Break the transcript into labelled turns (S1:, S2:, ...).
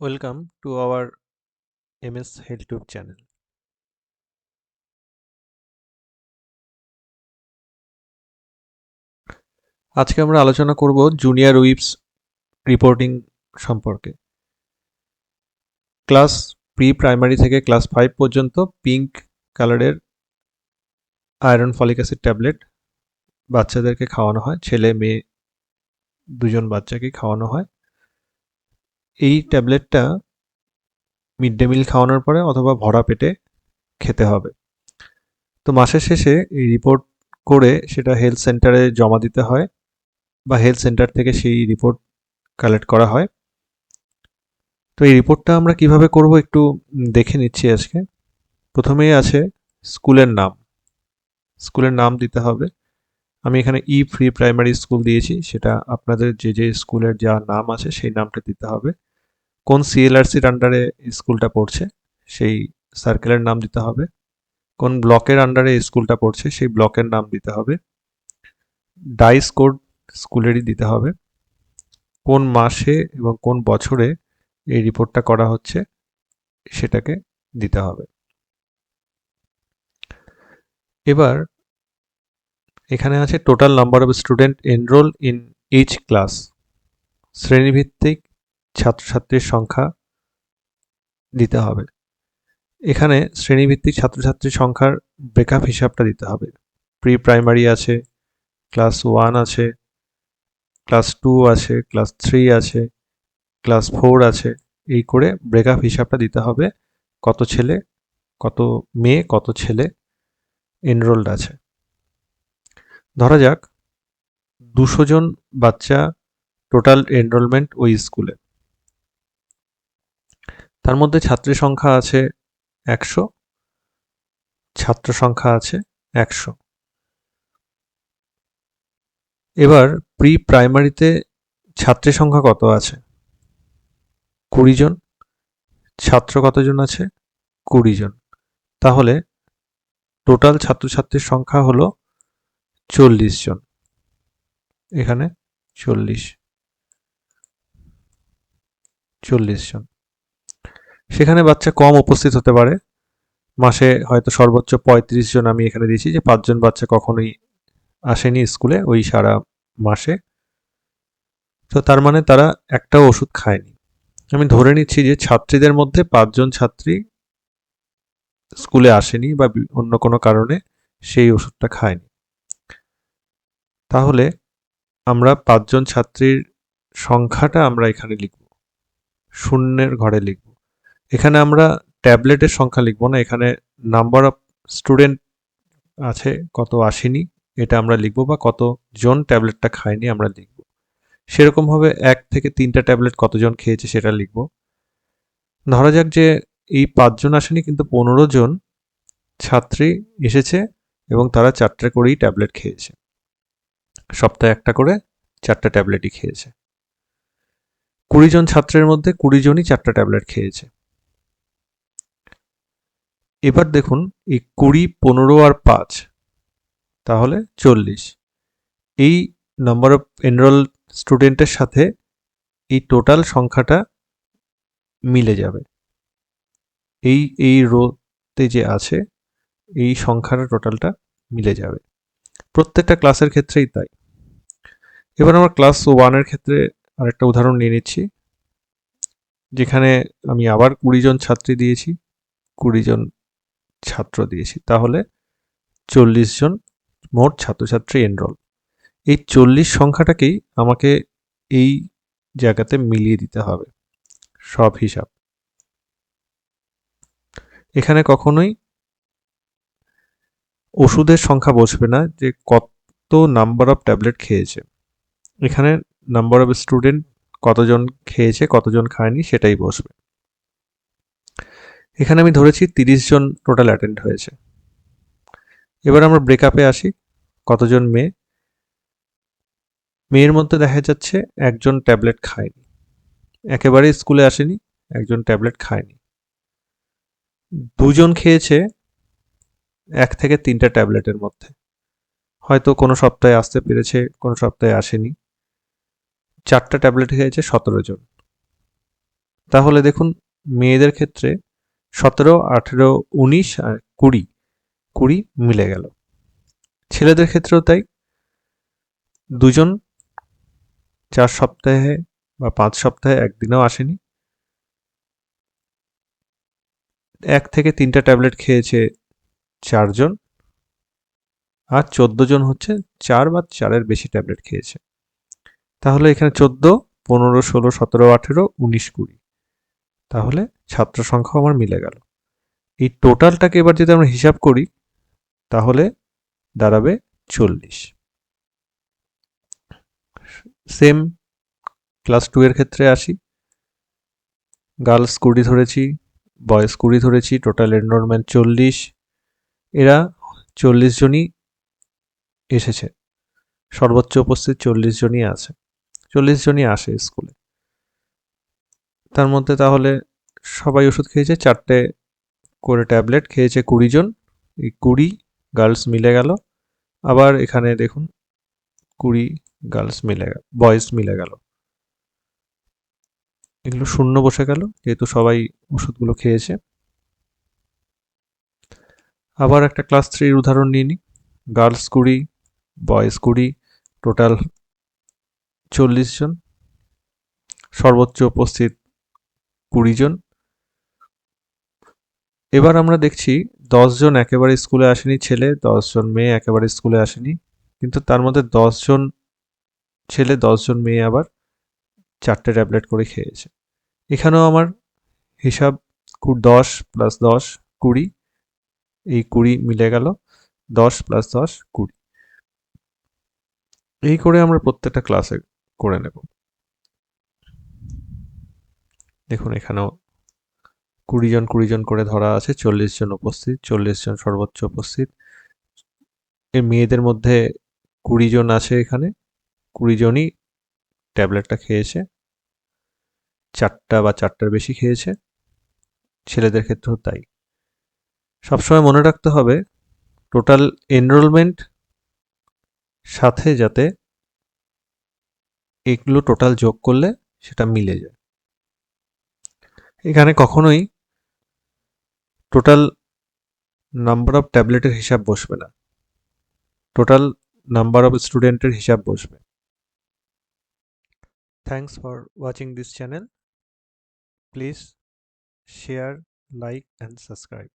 S1: Welcome to our MS HealthTube channel. আজকে আমরা আলোচনা করব জুনিয়র উইপস রিপোর্টিং সম্পর্কে ক্লাস প্রি প্রাইমারি থেকে ক্লাস ফাইভ পর্যন্ত পিঙ্ক কালারের আয়রন ফলিক অ্যাসিড ট্যাবলেট বাচ্চাদেরকে খাওয়ানো হয়, ছেলে, মেয়ে, দুজন বাচ্চাকে খাওয়ানো হয় এই ট্যাবলেটটা মিড ডে মিল খাওয়ানোর পরে অথবা ভরা পেটে খেতে হবে। তো মাসের শেষে এই রিপোর্ট করে সেটা হেলথ সেন্টারে জমা দিতে হয় বা হেলথ সেন্টার থেকে সেই রিপোর্ট কালেক্ট করা হয়। তো এই রিপোর্টটা আমরা কীভাবে করব একটু দেখে নিচ্ছি আজকে। প্রথমেই আছে স্কুলের নাম। স্কুলের নাম দিতে হবে। আমি এখানে ই ফ্রি প্রাইমারি স্কুল দিয়েছি, সেটা আপনাদের যে যে স্কুলের যা নাম আছে সেই নামটা দিতে হবে। কোন সিএলআরসির আন্ডারে স্কুলটা পড়ছে, সেই সার্কেলের নাম দিতে হবে। কোন ব্লকের আন্ডারে স্কুলটা পড়ছে, সেই ব্লকের নাম দিতে হবে। ডাইস কোড স্কুলেরই দিতে হবে। কোন মাসে এবং কোন বছরে এই রিপোর্টটা করা হচ্ছে, সেটাকে দিতে হবে। এবার এখানে আছে total number of student enrol in each class শ্রেণীভিত্তিক ছাত্রছাত্রীর সংখ্যা দিতে হবে। এখানে শ্রেণীভিত্তিক ছাত্রছাত্রীর সংখ্যার ব্রেকআপ হিসাবটা দিতে হবে। প্রি প্রাইমারি আছে ক্লাস ওয়ান আছে ক্লাস টু আছে ক্লাস থ্রি আছে ক্লাস ফোর আছে। এই করে ব্রেকআপ হিসাবটা দিতে হবে কত ছেলে, কত মেয়ে, কত ছেলে এনরোলড আছে। ধরা যাক, দুশো জন বাচ্চা টোটাল এনরোলমেন্ট ওই স্কুলে তার মধ্যে ছাত্রী সংখ্যা আছে একশো। ছাত্র সংখ্যা আছে একশো। এবার প্রি প্রাইমারিতে ছাত্রী সংখ্যা কত আছে? কুড়ি জন। ছাত্র কতজন আছে? কুড়ি জন। তাহলে টোটাল ছাত্রছাত্রীর সংখ্যা হলো চল্লিশ জন। এখানে চল্লিশ। চল্লিশ জন। সেখানে বাচ্চা কম উপস্থিত হতে পারে। মাসে হয়তো সর্বোচ্চ পঁয়ত্রিশ জন আমি এখানে দিয়েছি যে পাঁচজন বাচ্চা কখনোই আসেনি স্কুলে ওই সারা মাসে। তো তার মানে তারা একটা ওষুধ খায়নি। আমি ধরে নিচ্ছি যে ছাত্রীদের মধ্যে পাঁচজন ছাত্রী স্কুলে আসেনি বা অন্য কোনো কারণে সেই ওষুধটা খায়নি। তাহলে আমরা পাঁচজন ছাত্রীর সংখ্যাটা আমরা এখানে লিখব। শূন্যের ঘরে লিখব। এখানে আমরা ট্যাবলেটের সংখ্যা লিখব না, এখানে নাম্বার অফ স্টুডেন্ট আছে, কত আসেনি, এটা আমরা লিখব বা কতজন ট্যাবলেটটা খায়নি আমরা লিখব। সেরকমভাবে এক থেকে তিনটা ট্যাবলেট কতজন খেয়েছে সেটা লিখব। ধরা যাক যে এই পাঁচজন আসেনি, কিন্তু পনেরো জন ছাত্রী এসেছে এবং তারা চারটে করেই ট্যাবলেট খেয়েছে। সপ্তাহে একটা করে চারটা ট্যাবলেটই খেয়েছে। কুড়ি জন ছাত্রের মধ্যে কুড়ি জনই চারটা ট্যাবলেট খেয়েছে। এবার দেখুন এই কুড়ি, পনেরো আর পাঁচ, তাহলে চল্লিশ। এই নাম্বার অফ এনরোল স্টুডেন্টের সাথে এই টোটাল সংখ্যাটা মিলে যাবে। এই এই রোতে যে আছে, এই সংখ্যাটা টোটালটা মিলে যাবে। প্রত্যেকটা ক্লাসের ক্ষেত্রেই তাই। এবার আমরা ক্লাস ওয়ানের ক্ষেত্রে আরেকটা উদাহরণ নিয়ে নিচ্ছি, যেখানে আমি আবার কুড়ি জন ছাত্রী দিয়েছি, কুড়ি জন ছাত্র দিয়েছি। তাহলে চল্লিশ জন মোট ছাত্রছাত্রী এনরোল এই চল্লিশ সংখ্যাটাকেই আমাকে এই জায়গাতে মিলিয়ে দিতে হবে, সব হিসাব। এখানে কখনোই ওষুধের সংখ্যা বসবে না যে কত নাম্বার অফ ট্যাবলেট খেয়েছে। এখানে নাম্বার অফ স্টুডেন্ট কতজন খেয়েছে, কতজন খায়নি সেটাই বসবে। এখানে আমি ধরেছি তিরিশ জন টোটাল অ্যাটেন্ড হয়েছে। এবার আমরা ব্রেকআপে আসি, কতজন মেয়ে? মেয়ের মধ্যে দেখা যাচ্ছে একজন ট্যাবলেট খায়নি। একেবারেই স্কুলে আসেনি, একজন ট্যাবলেট খায়নি। দুজন খেয়েছে এক থেকে তিনটা ট্যাবলেটের মধ্যে। হয়তো কোনো সপ্তাহে আসতে পেরেছে, কোনো সপ্তাহে আসেনি। চারটা ট্যাবলেট খেয়েছে সতেরো জন। তাহলে দেখুন, মেয়েদের ক্ষেত্রে সতেরো, আঠেরো, উনিশ আর কুড়ি। কুড়ি মিলে গেল। ছেলেদের ক্ষেত্রেও তাই। দুজন চার সপ্তাহে বা পাঁচ সপ্তাহে একদিনও আসেনি। এক থেকে তিনটা ট্যাবলেট খেয়েছে চারজন আর চোদ্দ জন হচ্ছে চার বা চারের বেশি ট্যাবলেট খেয়েছে। তাহলে এখানে চোদ্দ, পনেরো, ষোলো, সতেরো, আঠেরো, উনিশ, কুড়ি। তাহলে ছাত্র সংখ্যা আমার মিলে গেল। এই টোটালটাকে এবার যদি আমরা হিসাব করি, তাহলে দাঁড়াবে চল্লিশ। সেম ক্লাস টু এর ক্ষেত্রে আসি। গার্লস কুড়ি ধরেছি বয়েজ কুড়ি ধরেছি টোটাল এনরোলমেন্ট চল্লিশ। এরা চল্লিশ জনই এসেছে। সর্বোচ্চ উপস্থিত চল্লিশ জনই আছে। চল্লিশ জনই আসে স্কুলে। তার মধ্যে তাহলে সবাই ওষুধ খেয়েছে, চারটে করে ট্যাবলেট খেয়েছে কুড়ি জন। এই কুড়ি গার্লস মিলে গেল। আবার এখানে দেখুন, কুড়ি গার্লস মিলে গেল, বয়েজ মিলে গেল। এগুলো শূন্য বসে গেল, যেহেতু সবাই ওষুধগুলো খেয়েছে। আবার একটা ক্লাস থ্রির উদাহরণ নিয়ে নিই। গার্লস কুড়ি, বয়েজ কুড়ি, টোটাল চল্লিশ জন। সর্বোচ্চ উপস্থিত কুড়ি জন। এবার আমরা দেখছি জন একেবারে স্কুলে আসেনি, ছেলে জন, মেয়ে একেবারে স্কুলে আসেনি। কিন্তু তার মধ্যে জন ছেলে জন মেয়ে আবার চারটে ট্যাবলেট করে খেয়েছে। এখানেও আমার হিসাব দশ প্লাস দশ, কুড়ি, এই কুড়ি মিলে গেল। দশ প্লাস দশ, কুড়ি। এই করে আমরা প্রত্যেকটা ক্লাসে করে নেব। দেখুন, এখানেও কুড়ি জন কুড়ি জন করে ধরা আছে চল্লিশ জন উপস্থিত চল্লিশ জন সর্বোচ্চ উপস্থিত। এই মেয়েদের মধ্যে কুড়ি জন আছে এখানে কুড়ি জনই ট্যাবলেটটা খেয়েছে, চারটা বা চারটার বেশি খেয়েছে, ছেলেদের ক্ষেত্রেও তাই। সবসময় মনে রাখতে হবে, টোটাল এনরোলমেন্ট সাথে যাতে এগুলো টোটাল যোগ করলে সেটা মিলে যায়। এখানে কখনোই টোটাল নাম্বার অফ ট্যাবলেটের হিসাব বসবে না। টোটাল নাম্বার অফ স্টুডেন্টের হিসাব বসবে। Thanks for watching this channel please share like and subscribe